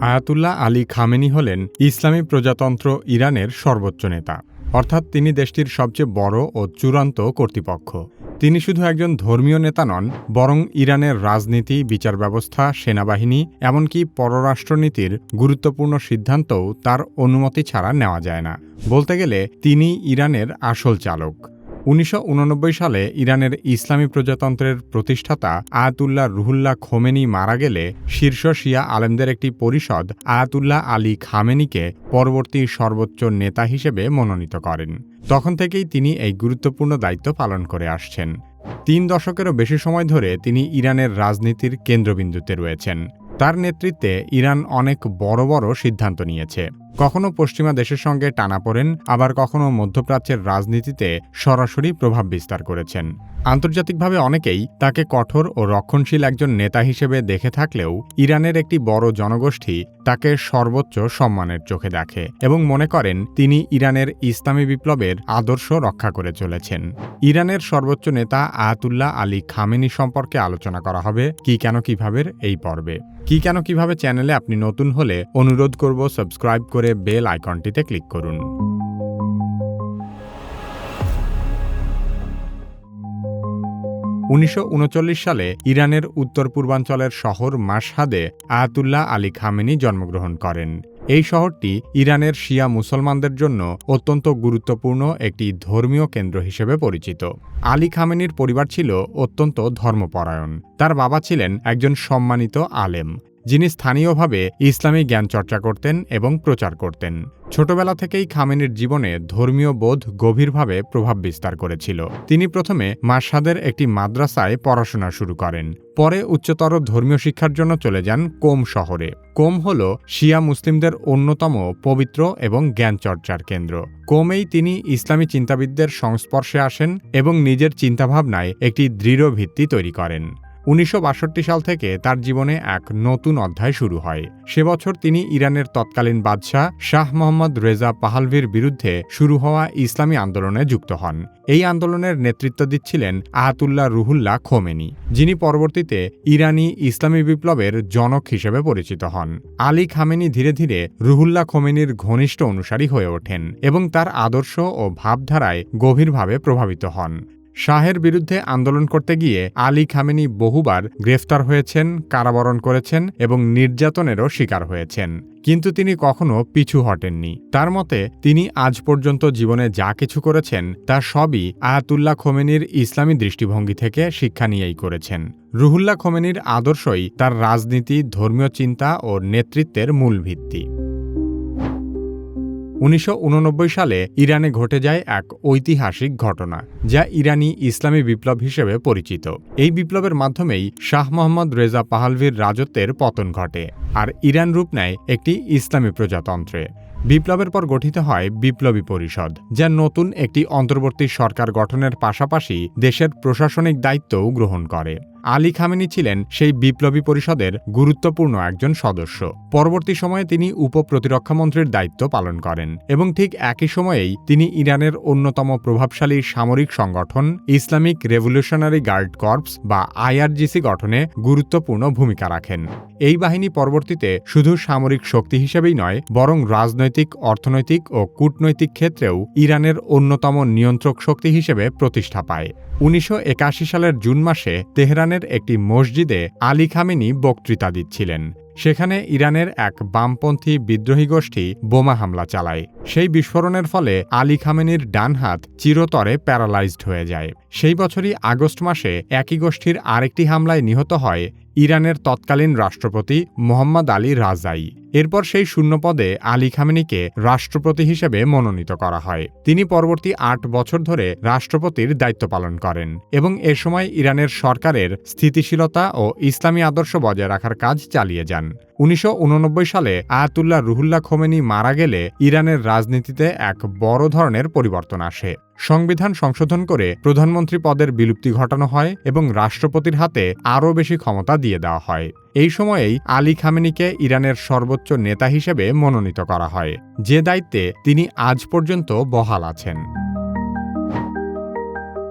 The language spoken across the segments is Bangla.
আয়াতুল্লাহ আলী খামেনি হলেন ইসলামী প্রজাতন্ত্র ইরানের সর্বোচ্চ নেতা। অর্থাৎ তিনি দেশটির সবচেয়ে বড় ও চূড়ান্ত কর্তৃপক্ষ। তিনি শুধু একজন ধর্মীয় নেতা নন, বরং ইরানের রাজনীতি বিচার ব্যবস্থা সেনাবাহিনী, এমনকি পররাষ্ট্রনীতির গুরুত্বপূর্ণ সিদ্ধান্তও তার অনুমতি ছাড়া নেওয়া যায় না। বলতে গেলে, তিনি ইরানের আসল চালক। উনিশশো সালে ইরানের ইসলামী প্রজাতন্ত্রের প্রতিষ্ঠাতা আয়াতুল্লাহ রুহুল্লাহ খোমেনি মারা গেলে শীর্ষ শিয়া আলেমদের একটি পরিষদ আয়াতুল্লাহ আলী খামেনিকে পরবর্তী সর্বোচ্চ নেতা হিসেবে মনোনীত করেন। তখন থেকেই তিনি এই গুরুত্বপূর্ণ দায়িত্ব পালন করে আসছেন। তিন দশকেরও বেশি সময় ধরে তিনি ইরানের রাজনীতির কেন্দ্রবিন্দুতে রয়েছেন। তার নেতৃত্বে ইরান অনেক বড় বড় সিদ্ধান্ত নিয়েছে। কখনো পশ্চিমা দেশের সঙ্গে টানাপোড়েন আবার কখনো মধ্যপ্রাচ্যের রাজনীতিতে সরাসরি প্রভাব বিস্তার করেছেন। আন্তর্জাতিকভাবে অনেকেই তাকে কঠোর ও রক্ষণশীল একজন নেতা হিসেবে দেখে থাকলেও ইরানের একটি বড় জনগোষ্ঠী তাকে সর্বোচ্চ সম্মানের চোখে দেখে এবং মনে করেন তিনি ইরানের ইসলামী বিপ্লবের আদর্শ রক্ষা করে চলেছেন। ইরানের সর্বোচ্চ নেতা আয়াতুল্লাহ আলী খামেনি সম্পর্কে আলোচনা করা হবে কি কেন কীভাবে এই পর্বে। কি কেন কীভাবে চ্যানেলে আপনি নতুন হলে অনুরোধ করব সাবস্ক্রাইব করে বেল আইকনটিতে ক্লিক করুন। উনিশশো উনচল্লিশ সালে ইরানের উত্তর পূর্বাঞ্চলের শহর মাসহাদে আয়াতুল্লাহ আলী খামেনি জন্মগ্রহণ করেন। এই শহরটি ইরানের শিয়া মুসলমানদের জন্য অত্যন্ত গুরুত্বপূর্ণ একটি ধর্মীয় কেন্দ্র হিসেবে পরিচিত। আলী খামেনির পরিবার ছিল অত্যন্ত ধর্মপরায়ণ। তার বাবা ছিলেন একজন সম্মানিত আলেম। যিনি স্থানীয়ভাবে ইসলামী জ্ঞান চর্চা করতেন এবং প্রচার করতেন। ছোটবেলা থেকেই খামেনির জীবনে ধর্মীয় বোধ গভীরভাবে প্রভাব বিস্তার করেছিল। তিনি প্রথমে মাসাদের একটি মাদ্রাসায় পড়াশোনা শুরু করেন। পরে উচ্চতর ধর্মীয় শিক্ষার জন্য চলে যান কোম শহরে। কোম হল শিয়া মুসলিমদের অন্যতম পবিত্র এবং জ্ঞান চর্চার কেন্দ্র। কোমেই তিনি ইসলামী চিন্তাবিদদের সংস্পর্শে আসেন এবং নিজের চিন্তাভাবনায় একটি দৃঢ় ভিত্তি তৈরি করেন। উনিশশো বাষট্টি সাল থেকে তার জীবনে এক নতুন অধ্যায় শুরু হয়। সে বছর তিনি ইরানের তৎকালীন বাদশাহ শাহ মোহাম্মদ রেজা পাহালভির বিরুদ্ধে শুরু হওয়া ইসলামী আন্দোলনে যুক্ত হন। এই আন্দোলনের নেতৃত্ব দিচ্ছিলেন আহাতুল্লাহ রুহুল্লাহ খোমেনি, যিনি পরবর্তীতে ইরানি ইসলামী বিপ্লবের জনক হিসেবে পরিচিত হন। আলী খামেনি ধীরে ধীরে রুহুল্লাহ খোমেনির ঘনিষ্ঠ অনুসারী হয়ে ওঠেন এবং তার আদর্শ ও ভাবধারায় গভীরভাবে প্রভাবিত হন। শাহের বিরুদ্ধে আন্দোলন করতে গিয়ে আলী খামেনি বহুবার গ্রেফতার হয়েছেন, কারাবরণ করেছেন এবং নির্যাতনেরও শিকার হয়েছেন। কিন্তু তিনি কখনো পিছু হটেননি। তার মতে, তিনি আজ পর্যন্ত জীবনে যা কিছু করেছেন, তা সবই আয়াতুল্লাহ খোমেনির ইসলামী দৃষ্টিভঙ্গি থেকে শিক্ষা নিয়েই করেছেন। রুহুল্লাহ খোমেনির আদর্শই তার রাজনীতি, ধর্মীয় চিন্তা ও নেতৃত্বের মূল ভিত্তি। উনিশশো উননব্বই সালে ইরানে ঘটে যায় এক ঐতিহাসিক ঘটনা, যা ইরানি ইসলামী বিপ্লব হিসেবে পরিচিত। এই বিপ্লবের মাধ্যমেই শাহ মোহাম্মদ রেজা পাহালভির রাজত্বের পতন ঘটে, আর ইরান রূপ নেয় একটি ইসলামী প্রজাতন্ত্রে। বিপ্লবের পর গঠিত হয় বিপ্লবী পরিষদ, যা নতুন একটি অন্তর্বর্তী সরকার গঠনের পাশাপাশি দেশের প্রশাসনিক দায়িত্বও গ্রহণ করে। আলী খামেনি ছিলেন সেই বিপ্লবী পরিষদের গুরুত্বপূর্ণ একজন সদস্য। পরবর্তী সময়ে তিনি উপ প্রতিরক্ষামন্ত্রীর দায়িত্ব পালন করেন এবং ঠিক একই সময়েই তিনি ইরানের অন্যতম প্রভাবশালী সামরিক সংগঠন ইসলামিক রেভলিউশনারি গার্ড কর্পস বা আইআরজিসি গঠনে গুরুত্বপূর্ণ ভূমিকা রাখেন। এই বাহিনী পরবর্তীতে শুধু সামরিক শক্তি হিসেবেই নয়, বরং রাজনৈতিক, অর্থনৈতিক ও কূটনৈতিক ক্ষেত্রেও ইরানের অন্যতম নিয়ন্ত্রক শক্তি হিসেবে প্রতিষ্ঠা পায়। উনিশশো একাশি সালের জুন মাসে তেহরানের একটি মসজিদে আলী খামেনি বক্তৃতা দিচ্ছিলেন। সেখানে ইরানের এক বামপন্থী বিদ্রোহী গোষ্ঠী বোমা হামলা চালায়। সেই বিস্ফোরণের ফলে আলী খামেনির ডান হাত চিরতরে প্যারালাইজড হয়ে যায়। সেই বছরই আগস্ট মাসে একই গোষ্ঠীর আরেকটি হামলায় নিহত হয় ইরানের তৎকালীন রাষ্ট্রপতি মোহাম্মদ আলী রাজাই। এরপর সেই শূন্যপদে আলী খামেনিকে রাষ্ট্রপতি হিসেবে মনোনীত করা হয়। তিনি পরবর্তী আট বছর ধরে রাষ্ট্রপতির দায়িত্ব পালন করেন এবং এ সময় ইরানের সরকারের স্থিতিশীলতা ও ইসলামী আদর্শ বজায় রাখার কাজ চালিয়ে যান। উনিশশো উননব্বই সালে আয়াতুল্লাহ রুহুল্লাহ খোমেনি মারা গেলে ইরানের রাজনীতিতে এক বড় ধরনের পরিবর্তন আসে। সংবিধান সংশোধন করে প্রধানমন্ত্রী পদের বিলুপ্তি ঘটানো হয় এবং রাষ্ট্রপতির হাতে আরও বেশি ক্ষমতা দিয়ে দেওয়া হয়। এই সময়েই আলী খামেনিকে ইরানের সর্বোচ্চ নেতা হিসেবে মনোনীত করা হয়। যে দায়িত্বে তিনি আজ পর্যন্ত বহাল আছেন।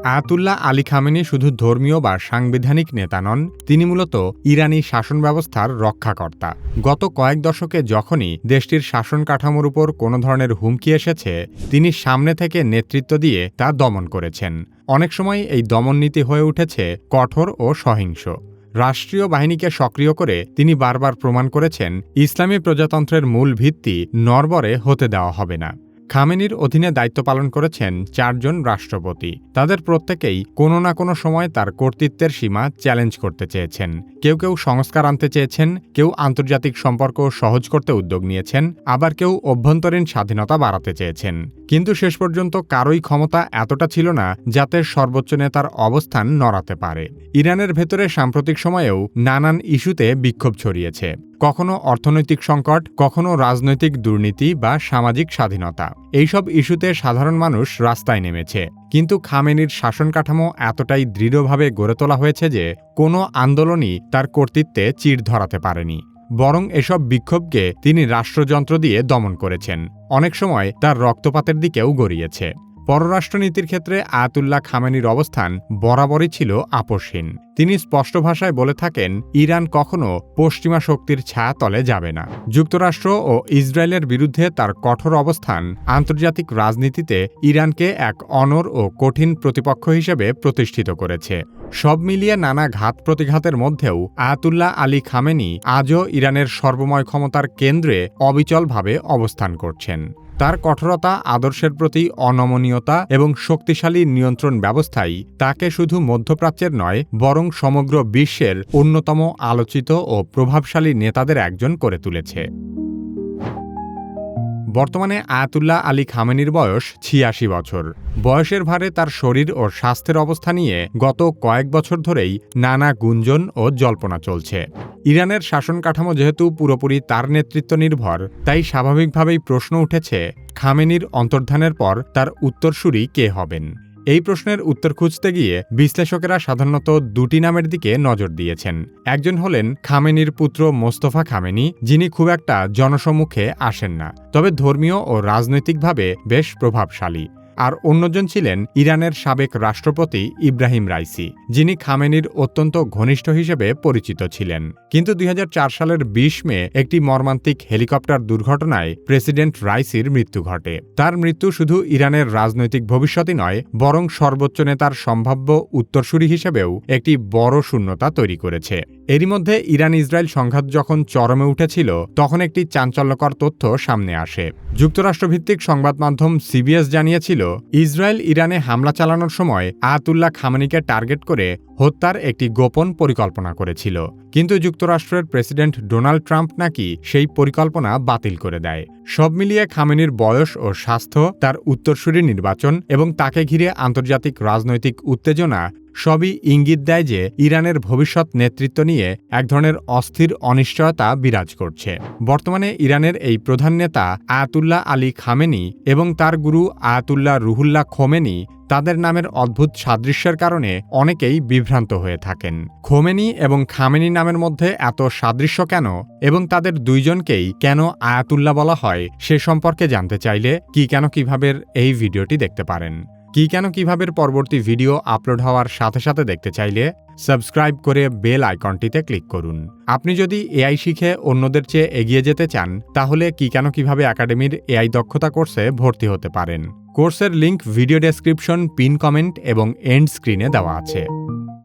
আয়াতুল্লাহ আলী খামেনি শুধু ধর্মীয় বা সাংবিধানিক নেতা নন, তিনি মূলত ইরানি শাসন ব্যবস্থার রক্ষাকর্তা। গত কয়েক দশকে যখনই দেশটির শাসন কাঠামোর উপর কোনো ধরনের হুমকি এসেছে, তিনি সামনে থেকে নেতৃত্ব দিয়ে তা দমন করেছেন। অনেক সময় এই দমন নীতি হয়ে উঠেছে কঠোর ও সহিংস। রাষ্ট্রীয় বাহিনীকে সক্রিয় করে তিনি বারবার প্রমাণ করেছেন, ইসলামী প্রজাতন্ত্রের মূল ভিত্তি নরবরে হতে দেওয়া হবে না। খামেনির অধীনে দায়িত্ব পালন করেছেন চারজন রাষ্ট্রপতি। তাদের প্রত্যেকেই কোনো না কোনো সময় তার কর্তৃত্বের সীমা চ্যালেঞ্জ করতে চেয়েছেন। কেউ কেউ সংস্কার আনতে চেয়েছেন, কেউ আন্তর্জাতিক সম্পর্ক সহজ করতে উদ্যোগ নিয়েছেন, আবার কেউ অভ্যন্তরীণ স্বাধীনতা বাড়াতে চেয়েছেন। কিন্তু শেষ পর্যন্ত কারোই ক্ষমতা এতটা ছিল না যাতে সর্বোচ্চ নেতার অবস্থান নড়াতে পারে। ইরানের ভেতরে সাম্প্রতিক সময়েও নানান ইস্যুতে বিক্ষোভ ছড়িয়েছে। কখনো অর্থনৈতিক সংকট, কখনো রাজনৈতিক দুর্নীতি বা সামাজিক স্বাধীনতা। এইসব ইস্যুতে সাধারণ মানুষ রাস্তায় নেমেছে। কিন্তু খামেনির শাসন কাঠামো এতটাই দৃঢ়ভাবে গড়ে তোলা হয়েছে যে কোনো আন্দোলনই তার কর্তৃত্বে চিড় ধরাতে পারেনি। বরং এসব বিক্ষোভকে তিনি রাষ্ট্রযন্ত্র দিয়ে দমন করেছেন। অনেক সময় তার রক্তপাতের দিকেও গড়িয়েছে। পররাষ্ট্রনীতির ক্ষেত্রে আয়াতুল্লাহ খামেনির অবস্থান বরাবরই ছিল আপোষহীন। তিনি স্পষ্ট ভাষায় বলে থাকেন, ইরান কখনো পশ্চিমা শক্তির ছায়া তলে যাবে না। যুক্তরাষ্ট্র ও ইসরায়েলের বিরুদ্ধে তার কঠোর অবস্থান আন্তর্জাতিক রাজনীতিতে ইরানকে এক অনর ও কঠিন প্রতিপক্ষ হিসেবে প্রতিষ্ঠিত করেছে। সব মিলিয়ে নানা ঘাত প্রতিঘাতের মধ্যেও আয়াতুল্লাহ আলী খামেনি আজও ইরানের সর্বময় ক্ষমতার কেন্দ্রে অবিচলভাবে অবস্থান করছেন। তার কঠোরতা, আদর্শের প্রতি অনমনীয়তা এবং শক্তিশালী নিয়ন্ত্রণ ব্যবস্থাই তাকে শুধু মধ্যপ্রাচ্যের নয়, বরং সমগ্র বিশ্বের অন্যতম আলোচিত ও প্রভাবশালী নেতাদের একজন করে তুলেছে। বর্তমানে আয়াতুল্লাহ আলী খামেনির বয়স ছিয়াশি বছর। বয়সের ভারে তার শরীর ও স্বাস্থ্যের অবস্থা নিয়ে গত কয়েক বছর ধরেই নানা গুঞ্জন ও জল্পনা চলছে। ইরানের শাসন কাঠামো যেহেতু পুরোপুরি তার নেতৃত্ব নির্ভর, তাই স্বাভাবিকভাবেই প্রশ্ন উঠেছে, খামেনির অন্তর্ধানের পর তার উত্তরসূরি কে হবেন? এই প্রশ্নের উত্তর খুঁজতে গিয়ে বিশ্লেষকেরা সাধারণত দুটি নামের দিকে নজর দিয়েছেন। একজন হলেন খামেনির পুত্র মোস্তফা খামেনি, যিনি খুব একটা জনসমুখে আসেন না, তবে ধর্মীয় ও রাজনৈতিকভাবে বেশ প্রভাবশালী। আর অন্যজন ছিলেন ইরানের সাবেক রাষ্ট্রপতি ইব্রাহিম রাইসি, যিনি খামেনির অত্যন্ত ঘনিষ্ঠ হিসেবে পরিচিত ছিলেন। কিন্তু দুই হাজার চার সালের বিশ মে একটি মর্মান্তিক হেলিকপ্টার দুর্ঘটনায় প্রেসিডেন্ট রাইসির মৃত্যু ঘটে। তার মৃত্যু শুধু ইরানের রাজনৈতিক ভবিষ্যতই নয়, বরং সর্বোচ্চ নেতার সম্ভাব্য উত্তরসূরি হিসেবেও একটি বড় শূন্যতা তৈরি করেছে। এরই মধ্যে ইরান ইসরায়েল সংঘাত যখন চরমে উঠেছিল, তখন একটি চাঞ্চল্যকর তথ্য সামনে আসে। যুক্তরাষ্ট্রভিত্তিক সংবাদ মাধ্যম সিবিএস জানিয়েছিল ইসরায়েল ইরানে হামলা চালানোর সময় আয়াতুল্লাহ খামানিকে টার্গেট করে হত্যার একটি গোপন পরিকল্পনা করেছিল। কিন্তু যুক্তরাষ্ট্রের প্রেসিডেন্ট ডোনাল্ড ট্রাম্প নাকি সেই পরিকল্পনা বাতিল করে দেয়। সব মিলিয়ে খামেনির বয়স ও স্বাস্থ্য, তার উত্তরসূরি নির্বাচন এবং তাকে ঘিরে আন্তর্জাতিক রাজনৈতিক উত্তেজনা সবই ইঙ্গিত দেয় যে ইরানের ভবিষ্যৎ নেতৃত্ব নিয়ে এক ধরনের অস্থির অনিশ্চয়তা বিরাজ করছে। বর্তমানে ইরানের এই প্রধান নেতা আয়াতুল্লাহ আলী খামেনি এবং তার গুরু আয়াতুল্লাহ রুহুল্লাহ খোমেনি তাদের নামের অদ্ভুত সাদৃশ্যের কারণে অনেকেই বিভ্রান্ত হয়ে থাকেন। খোমেনি এবং খামেনি নামের মধ্যে এত সাদৃশ্য কেন এবং তাদের দুইজনকেই কেন আয়াতুল্লাহ বলা হয় সে সম্পর্কে জানতে চাইলে কি কেন কীভাবে এই ভিডিওটি দেখতে পারেন। কি কেন কীভাবে পরবর্তী ভিডিও আপলোড হওয়ার সাথে সাথে দেখতে চাইলে সাবস্ক্রাইব করে বেল আইকনটিতে ক্লিক করুন। আপনি যদি এআই শিখে অন্যদের চেয়ে এগিয়ে যেতে চান, তাহলে কি কেন কীভাবে একাডেমির এআই দক্ষতা কোর্সে ভর্তি হতে পারেন। কোর্সের link video description, pin comment এবং এন্ড স্ক্রিনে দেওয়া আছে।